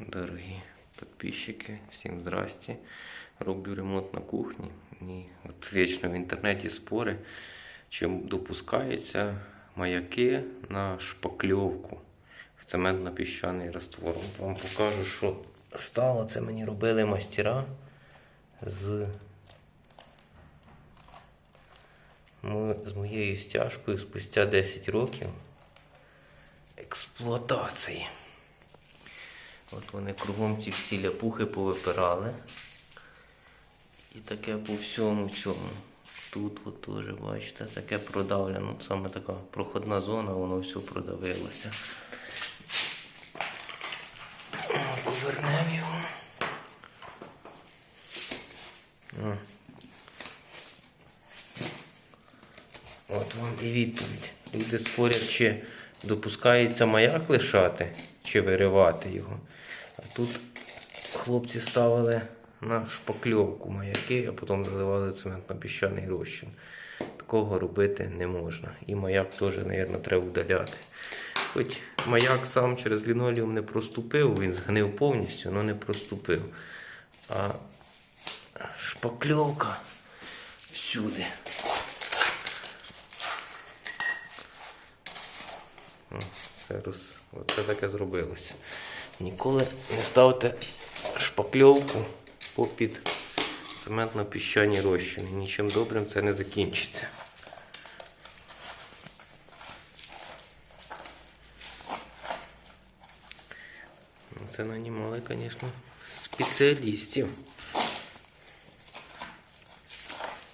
дорогі підписчики, всім здрасті. Роблю ремонт на кухні. І от вічно в інтернеті спори, чи допускаються маяки на шпакльовку в цементно-піщаний раствор. От вам покажу, що стало. Це мені робили мастера з, з моєю стяжкою спустя 10 років експлуатації. От вони кругом ці всі ляпухи повипирали. І таке по всьому цьому. Тут от теж, бачите, таке продавлено. Саме така проходна зона, воно все продавилося. Повернемо його. От вам і відповідь. Люди спорять, чи допускається маяк лишати, чи виривати його. А тут хлопці ставили на шпакльовку маяки, а потім заливали цементно-піщаний розчин. Такого робити не можна. І маяк теж, мабуть, треба вдаляти. Хоч маяк сам через лінолеум не проступив, він згнив повністю, але не проступив. А шпакльовка всюди. О, Це роз... Оце таке зробилося. Ніколи не ставте шпакльовку попід цементно-піщані розчини. Нічим добрим це не закінчиться. Ну, Це нанімали, звісно, спеціалістів.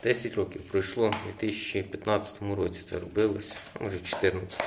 10 років пройшло, у 2015 році це робилося, може в 2014.